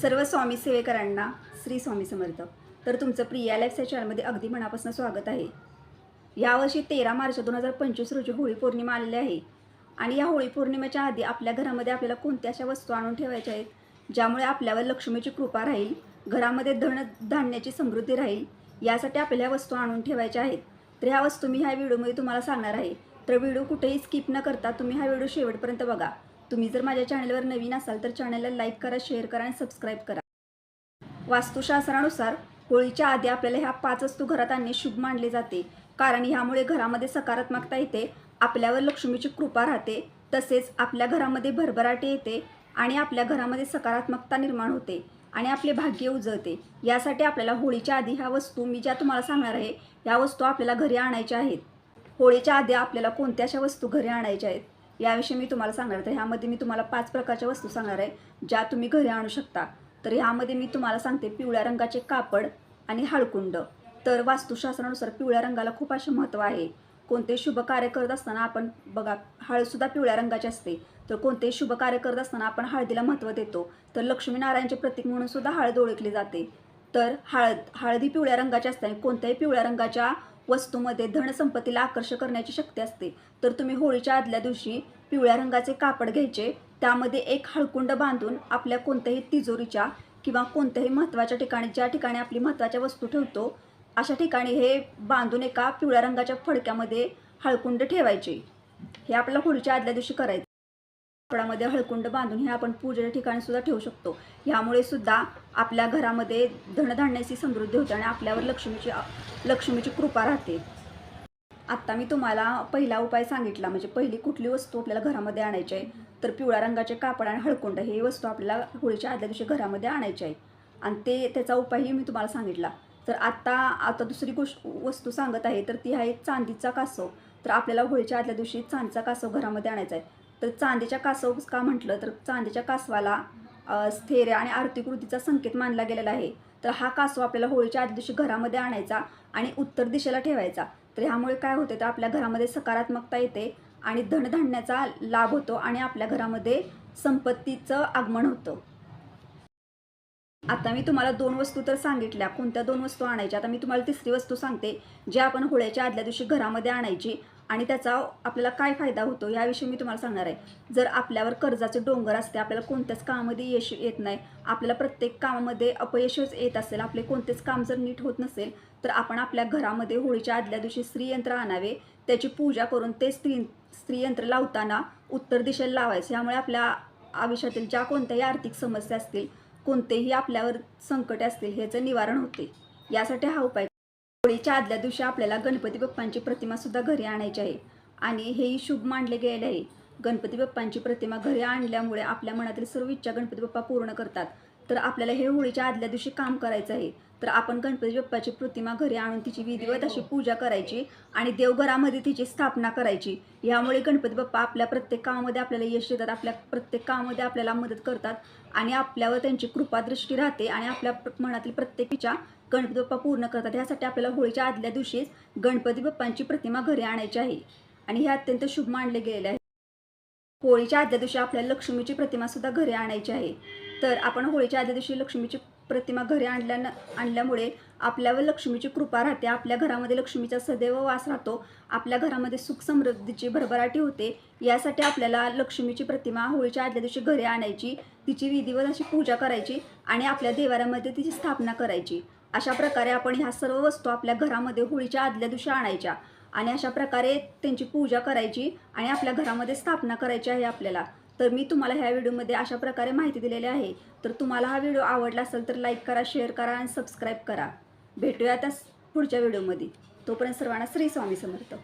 सर्व स्वामी सेवेकरांना श्री स्वामी समर्थ. तर तुमचं प्रिया लाईफ या चॅनलमध्ये अगदी मनापासून स्वागत आहे. यावर्षी तेरा मार्च दोन हजार पंचवीस रोजी होळी पौर्णिमा आलेली आहे. आणि या होळी पौर्णिमेच्या आधी आपल्या घरामध्ये आपल्याला कोणत्या अशा वस्तू आणून ठेवायच्या आहेत? ज्यामुळे आपल्यावर लक्ष्मीची कृपा राहील घरामध्ये धन धान्याची समृद्धी राहील यासाठी आपल्याला ह्या वस्तू आणून ठेवायच्या आहेत. तर ह्या वस्तू मी ह्या व्हिडिओमध्ये तुम्हाला सांगणार आहे. तर व्हिडिओ कुठेही स्किप न करता तुम्ही हा व्हिडिओ शेवटपर्यंत बघा. तुम्ही जर माझ्या चॅनलवर नवीन असाल तर चॅनलला लाईक करा शेअर करा आणि सबस्क्राईब करा. वास्तुशास्त्रानुसार होळीच्या आधी आपल्याला ह्या पाच वस्तू घरात आणणे शुभ मानले जाते. कारण ह्यामुळे घरामध्ये सकारात्मकता येते आपल्यावर लक्ष्मीची कृपा राहते तसेच आपल्या घरामध्ये भरभराटी येते आणि आपल्या घरामध्ये सकारात्मकता निर्माण होते आणि आपले भाग्य उजळते. यासाठी आपल्याला होळीच्या आधी ह्या वस्तू मी ज्या तुम्हाला सांगणार आहे ह्या वस्तू आपल्याला घरी आणायच्या आहेत. होळीच्या आधी आपल्याला कोणत्या अशा वस्तू घरी आणायच्या आहेत? याविषयी मी तुम्हाला सांगणार आहे. तर ह्यामध्ये मी तुम्हाला पाच प्रकारच्या वस्तू सांगणार आहे ज्या तुम्ही घरी आणू शकता. तर ह्यामध्ये मी तुम्हाला सांगते पिवळ्या रंगाचे कापड आणि हाळकुंड. तर वास्तुशास्त्रानुसार पिवळ्या रंगाला खूप असे महत्त्व आहे. कोणते शुभ कार्य करत असताना आपण बघा हळदसुद्धा पिवळ्या रंगाची असते. तर कोणतेही शुभ कार्य करत असताना आपण हळदीला महत्त्व देतो. तर लक्ष्मीनारायणचे प्रतीक म्हणून सुद्धा हळद ओळखली जाते. तर हळद हळदी पिवळ्या रंगाची असते आणि कोणत्याही पिवळ्या रंगाच्या वस्तूमध्ये धनसंपत्तीला आकर्ष करण्याची शक्ती असते. तर तुम्ही होळीच्या आदल्या दिवशी पिवळ्या रंगाचे कापड घ्यायचे. त्यामध्ये एक हळकुंड बांधून आपल्या कोणत्याही तिजोरीच्या किंवा कोणत्याही महत्त्वाच्या ठिकाणी ज्या ठिकाणी आपली महत्त्वाच्या वस्तू ठेवतो अशा ठिकाणी हे बांधून एका पिवळ्या रंगाच्या फडक्यामध्ये हळकुंड ठेवायचे. हे आपल्याला होळीच्या आदल्या दिवशी करायचं कापडामध्ये हळकुंड बांधून हे आपण पूजेच्या ठिकाणी सुद्धा ठेवू शकतो. ह्यामुळे सुद्धा आपल्या घरामध्ये धनधान्याची समृद्धी होते आणि आपल्यावर लक्ष्मीची लक्ष्मीची कृपा राहते. आत्ता मी तुम्हाला पहिला उपाय सांगितला म्हणजे पहिली कुठली वस्तू आपल्याला घरामध्ये आणायची आहे तर पिवळ्या रंगाचे कापड आणि हळकुंड हे वस्तू आपल्याला होळीच्या आदल्या दिवशी घरामध्ये आणायची आहे. आणि ते त्याचा उपायही मी तुम्हाला सांगितला. तर आत्ता आता दुसरी गोष्ट वस्तू सांगत आहे तर ती आहे चांदीचा कासव. तर आपल्याला होळीच्या आदल्या दिवशी चांदीचा कासव घरामध्ये आणायचा आहे. तर चांदीच्या कासव का म्हटलं तर चांदीच्या कासवाला स्थैर्य आणि आर्थिक वृद्धीचा संकेत मानला गेलेला आहे. तर हा कासव आपल्याला होळीच्या आदल्या दिवशी घरामध्ये आणायचा आणि उत्तर दिशेला ठेवायचा. तर ह्यामुळे काय होते तर आपल्या घरामध्ये सकारात्मकता येते आणि धनधान्याचा लाभ होतो आणि आपल्या घरामध्ये संपत्तीचं आगमन होतं. आता मी तुम्हाला दोन वस्तू तर सांगितल्या. कोणत्या दोन वस्तू आणायच्या? आता मी तुम्हाला तिसरी वस्तू सांगते जी आपण होळ्याच्या आदल्या दिवशी घरामध्ये आणायची आणि त्याचा आपल्याला काय फायदा होतो याविषयी मी तुम्हाला सांगणार आहे. जर आपल्यावर कर्जाचे डोंगर असते आपल्याला कोणत्याच कामामध्ये यश येत नाही आपल्याला प्रत्येक कामामध्ये अपयशच येत असेल आपले कोणतेच काम जर नीट होत नसेल तर आपण आपल्या घरामध्ये होळीच्या आदल्या दिवशी स्त्रीयंत्र आणावे त्याची पूजा करून ते स्त्री स्त्रीयंत्र लावताना उत्तर दिशेला लावायचे. यामुळे आपल्या आयुष्यातील ज्या कोणत्याही आर्थिक समस्या असतील कोणतेही आपल्यावर संकट असतील ह्याचं निवारण होते. यासाठी हा उपाय होळीच्या आदल्या दिवशी आपल्याला गणपती बाप्पांची प्रतिमा सुद्धा घरी आणायची आहे. आणि हेही शुभ मानले गेले आहे. गणपती बाप्पांची प्रतिमा घरी आणल्यामुळे आपल्या मनातील सर्व इच्छा गणपती बाप्पा पूर्ण करतात. तर आपल्याला हे होळीच्या आदल्या दिवशी काम करायचं आहे. तर आपण गणपती बाप्पाची प्रतिमा घरी आणून तिची विधिवत अशी पूजा करायची आणि देवघरामध्ये तिची स्थापना करायची. यामुळे गणपती बाप्पा आपल्या प्रत्येक कामामध्ये आपल्याला यश देतात आपल्या प्रत्येक कामामध्ये आपल्याला मदत करतात आणि आपल्यावर त्यांची कृपादृष्टी राहते आणि आपल्या मनातील प्रत्येक इच्छा गणपती बाप्पा पूर्ण करतात. यासाठी आपल्याला होळीच्या आदल्या दिवशीच गणपती बाप्पांची प्रतिमा घरी आणायची आहे आणि हे अत्यंत शुभ मानले गेलेले आहे. होळीच्या आदल्या दिवशी आपल्याला लक्ष्मीची प्रतिमा सुद्धा घरी आणायची आहे. तर आपण होळीच्या आदल्या दिवशी लक्ष्मीची प्रतिमा घरी आणल्यानं आणल्यामुळे आपल्यावर लक्ष्मीची कृपा राहते. आपल्या घरामध्ये लक्ष्मीचा सदैव वास राहतो. आपल्या घरामध्ये सुख समृद्धीची भरभराटी होते. यासाठी आपल्याला लक्ष्मीची प्रतिमा होळीच्या आदल्या दिवशी घरी आणायची. तिची विधिवत अशी पूजा करायची आणि आपल्या देवाऱ्यामध्ये तिची स्थापना करायची. अशा प्रकारे आपण ह्या सर्व वस्तू आपल्या घरामध्ये होळीच्या आदल्या दिवशी आणायच्या आणि अशा प्रकारे त्यांची पूजा करायची आणि आपल्या घरामध्ये स्थापना करायची आहे आपल्याला. तर मी तुम्हाला ह्या व्हिडिओमध्ये अशा प्रकारे माहिती दिलेली आहे. तर तुम्हाला हा व्हिडिओ आवडला असेल तर लाईक करा शेअर करा आणि सबस्क्राईब करा. भेटूया त्याच पुढच्या व्हिडिओमध्ये. तोपर्यंत सर्वांना श्री स्वामी समर्थ.